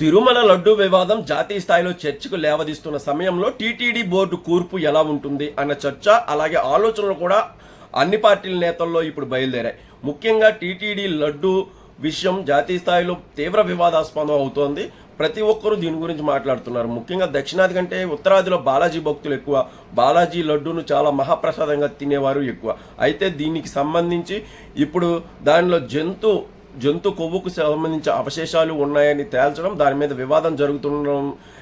తిరుమల లడ్డు వివాదం జాతీయ స్థాయిలో చర్చకు లేవదీస్తున్న సమయంలో టీటీడీ బోర్డు కూర్పు ఎలా ఉంటుంది అన్న చర్చ అలాగే ఆలోచనలు కూడా అన్ని పార్టీల నేతల్లో ఇప్పుడు బయలుదేరాయి. ముఖ్యంగా టీటీడీ లడ్డు విషయం జాతీయ స్థాయిలో తీవ్ర వివాదాస్పదం అవుతోంది. ప్రతి ఒక్కరూ దీని గురించి మాట్లాడుతున్నారు. ముఖ్యంగా దక్షిణాది కంటే ఉత్తరాదిలో బాలాజీ భక్తులు ఎక్కువ. బాలాజీ లడ్డూను చాలా మహాప్రసాదంగా తినేవారు ఎక్కువ. అయితే దీనికి సంబంధించి ఇప్పుడు దానిలో జంతు జంతు కొవ్వుకు సంబంధించిన అవశేషాలు ఉన్నాయని తేల్చడం దాని మీద వివాదం జరుగుతున్న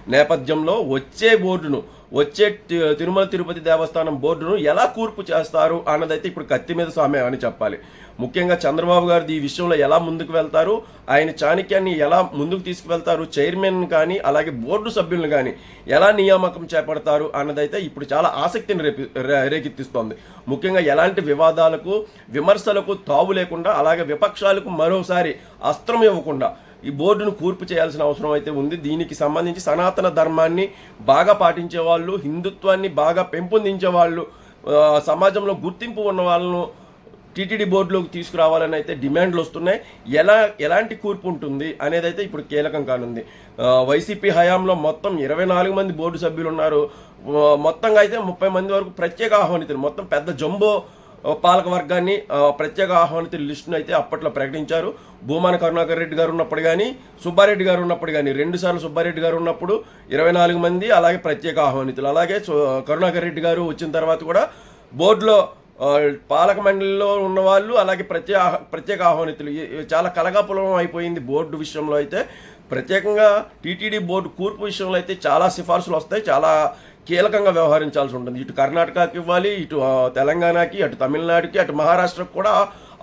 నేపథ్యంలో వచ్చే బోర్డును వచ్చే తిరుమల తిరుపతి దేవస్థానం బోర్డును ఎలా కూర్పు చేస్తారు అన్నదైతే ఇప్పుడు కత్తి మీద సామె అని చెప్పాలి. ముఖ్యంగా చంద్రబాబు గారు ఈ విషయంలో ఎలా ముందుకు వెళ్తారు ఆయన చాణక్యాన్ని ఎలా ముందుకు తీసుకువెళ్తారు చైర్మన్ కానీ అలాగే బోర్డు సభ్యులను కానీ ఎలా నియామకం చేపడతారు అన్నదైతే ఇప్పుడు చాలా ఆసక్తిని రేపి రే- రేకెత్తిస్తోంది. ముఖ్యంగా ఎలాంటి వివాదాలకు విమర్శలకు తావు లేకుండా అలాగే విపక్షాలకు మరోసారి అస్త్రం ఇవ్వకుండా ఈ బోర్డును కూర్పు చేయాల్సిన అవసరం అయితే ఉంది. దీనికి సంబంధించి సనాతన ధర్మాన్ని బాగా పాటించే వాళ్ళు హిందుత్వాన్ని బాగా పెంపొందించే వాళ్ళు సమాజంలో గుర్తింపు ఉన్న వాళ్ళను టీటీడీ బోర్డులోకి తీసుకురావాలని అయితే డిమాండ్లు వస్తున్నాయి. ఎలా ఎలాంటి కూర్పు ఉంటుంది అనేది అయితే ఇప్పుడు కీలకం కానుంది. వైసీపీ హయాంలో మొత్తం ఇరవై నాలుగు మంది బోర్డు సభ్యులు ఉన్నారు. మొత్తంగా అయితే ముప్పై మంది వరకు ప్రత్యేక ఆహ్వానితులు. మొత్తం పెద్ద జంబో పాలక వర్గాన్ని ప్రత్యేక ఆహ్వానితుల లిస్టును అయితే అప్పట్లో ప్రకటించారు. భూమాన కరుణాకర్ రెడ్డి గారు ఉన్నప్పుడు కానీ సుబ్బారెడ్డి గారు ఉన్నప్పుడు కానీ రెండు సార్లు సుబ్బారెడ్డి గారు ఉన్నప్పుడు ఇరవై నాలుగు మంది అలాగే ప్రత్యేక ఆహ్వానితులు. అలాగే సు- కరుణాకర్ రెడ్డి గారు వచ్చిన తర్వాత కూడా బోర్డులో పాలక మండలిలో ఉన్న వాళ్ళు అలాగే ప్రత్యేక ప్రత్యేక ఆహ్వానితులు. చాలా కలగాపులం అయిపోయింది బోర్డు విషయంలో అయితే. ప్రత్యేకంగా టీటీడీ బోర్డు కూర్పు విషయంలో అయితే చాలా సిఫార్సులు వస్తాయి చాలా కీలకంగా వ్యవహరించాల్సి ఉంటుంది. ఇటు కర్ణాటకకి ఇవ్వాలి ఇటు తెలంగాణకి అటు తమిళనాడుకి అటు మహారాష్ట్రకు కూడా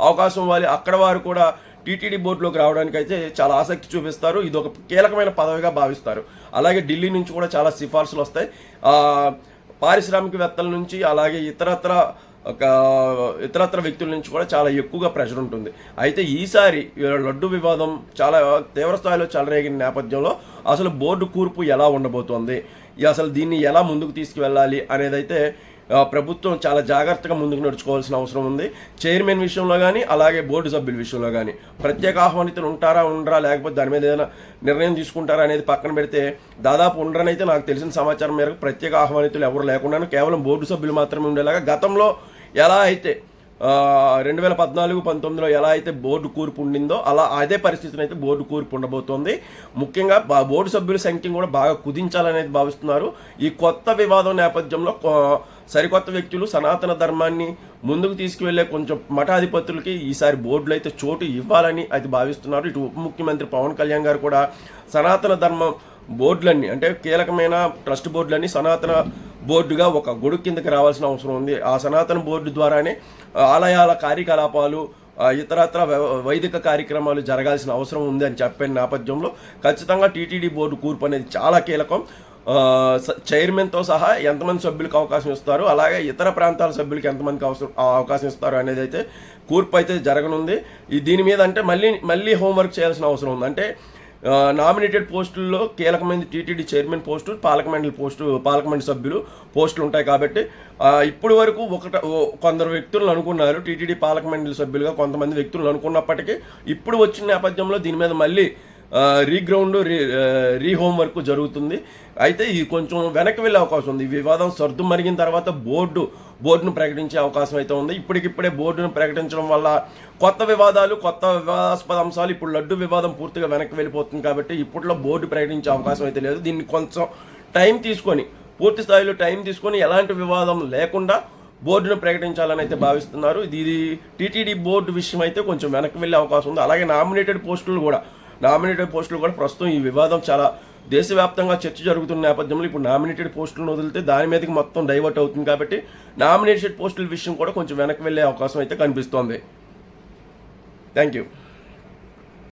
అవకాశం ఇవ్వాలి. అక్కడ వారు కూడా టీటీడీ బోర్డులోకి రావడానికి అయితే చాలా ఆసక్తి చూపిస్తారు. ఇది ఒక కీలకమైన పదవిగా భావిస్తారు. అలాగే ఢిల్లీ నుంచి కూడా చాలా సిఫార్సులు వస్తాయి. పారిశ్రామికవేత్తల నుంచి అలాగే ఇతరత్ర ఒక ఇతరత్ర వ్యక్తుల నుంచి కూడా చాలా ఎక్కువగా ప్రెషర్ ఉంటుంది. అయితే ఈసారి లడ్డు వివాదం చాలా తీవ్రస్థాయిలో చెలరేగిన నేపథ్యంలో అసలు బోర్డు కూర్పు ఎలా ఉండబోతోంది? అసలు దీన్ని ఎలా ముందుకు తీసుకువెళ్ళాలి అనేదైతే అయితే ప్రభుత్వం చాలా జాగ్రత్తగా ముందుకు నడుచుకోవాల్సిన అవసరం ఉంది. చైర్మన్ విషయంలో కానీ అలాగే బోర్డు సభ్యుల విషయంలో కానీ ప్రత్యేక ఆహ్వానితులు ఉంటారా ఉండరా లేకపోతే దాని మీద ఏదైనా నిర్ణయం తీసుకుంటారా అనేది పక్కన పెడితే దాదాపు ఉండరనైతే నాకు తెలిసిన సమాచారం మేరకు ప్రత్యేక ఆహ్వానితులు ఎవరు లేకుండా కేవలం బోర్డు సభ్యులు మాత్రమే ఉండేలాగా గతంలో ఎలా అయితే రెండు వేల పద్నాలుగు పంతొమ్మిదిలో ఎలా అయితే బోర్డు కూర్పు ఉండిందో అలా అదే పరిస్థితిని అయితే బోర్డు కూర్పు ఉండబోతోంది ముఖ్యంగా బా- బోర్డు సభ్యుల సంఖ్యను కూడా బాగా కుదించాలనేది భావిస్తున్నారు. ఈ కొత్త వివాదం నేపథ్యంలో సరికొత్త వ్యక్తులు సనాతన ధర్మాన్ని ముందుకు తీసుకువెళ్ళే కొంచెం మఠాధిపతులకి ఈసారి బోర్డులో అయితే చోటు ఇవ్వాలని అది భావిస్తున్నారు. ఇటు ఉప ముఖ్యమంత్రి పవన్ కళ్యాణ్ గారు కూడా సనాతన ధర్మం బోర్డులన్నీ అంటే కీలకమైన ట్రస్ట్ బోర్డులన్నీ సనాతన బోర్డుగా ఒక గొడుగు కిందకి రావాల్సిన అవసరం ఉంది. ఆ సనాతన బోర్డు ద్వారానే ఆలయాల కార్యకలాపాలు ఇతరత్ర వై- వైదిక కార్యక్రమాలు జరగాల్సిన అవసరం ఉంది అని చెప్పిన నేపథ్యంలో ఖచ్చితంగా టీటీడీ బోర్డు కూర్పు అనేది చాలా కీలకం. చైర్మన్తో సహా ఎంతమంది సభ్యులకు అవకాశం ఇస్తారు అలాగే ఇతర ప్రాంతాల సభ్యులకు ఎంతమందికి అవసరం అవకాశం ఇస్తారు అనేది అయితే కూర్పు అయితే జరగనుంది. ఈ దీని మీద అంటే మళ్ళీ మళ్ళీ హోంవర్క్ చేయాల్సిన అవసరం ఉంది. అంటే నామినేటెడ్ పోస్టుల్లో కీలకమైన టీటీడీ చైర్మన్ పోస్టు పాలకమండలి పోస్టు పాలకమండలి సభ్యులు పోస్టులు ఉంటాయి కాబట్టి ఇప్పటి వరకు ఒకట కొందరు వ్యక్తులను అనుకున్నారు టీటీడీ పాలకమండలి సభ్యులుగా కొంతమంది వ్యక్తులను అనుకున్నప్పటికీ ఇప్పుడు వచ్చిన నేపథ్యంలో దీని మీద మళ్ళీ రీగ్రౌండ్ రీ రీహోమ్ వర్క్ జరుగుతుంది. అయితే ఇది కొంచెం వెనక్కి వెళ్ళే అవకాశం ఉంది. వివాదం సర్దు మరిగిన తర్వాత బోర్డు బోర్డును ప్రకటించే అవకాశం అయితే ఉంది. ఇప్పటికిప్పుడే బోర్డును ప్రకటించడం వల్ల కొత్త వివాదాలు కొత్త వివాదాస్పద అంశాలు ఇప్పుడు లడ్డు వివాదం పూర్తిగా వెనక్కి వెళ్ళిపోతుంది కాబట్టి ఇప్పట్లో బోర్డు ప్రకటించే అవకాశం అయితే లేదు. దీన్ని కొంచెం టైం తీసుకొని పూర్తి స్థాయిలో టైం తీసుకొని ఎలాంటి వివాదం లేకుండా బోర్డును ప్రకటించాలని అయితే భావిస్తున్నారు. ఇది ఇది టీటీడీ బోర్డు విషయం అయితే కొంచెం వెనక్కి వెళ్ళే అవకాశం ఉంది. అలాగే నామినేటెడ్ పోస్టులు కూడా నామినేటెడ్ పోస్టులు కూడా ప్రస్తుతం ఈ వివాదం చాలా దేశవ్యాప్తంగా చర్చ జరుగుతున్న నేపథ్యంలో ఇప్పుడు నామినేటెడ్ పోస్టులను వదిలితే దాని మీదకి మొత్తం డైవర్ట్ అవుతుంది కాబట్టి నామినేటెడ్ పోస్టుల విషయం కూడా కొంచెం వెనక్కి వెళ్ళే అవకాశం అయితే కనిపిస్తోంది. Thank you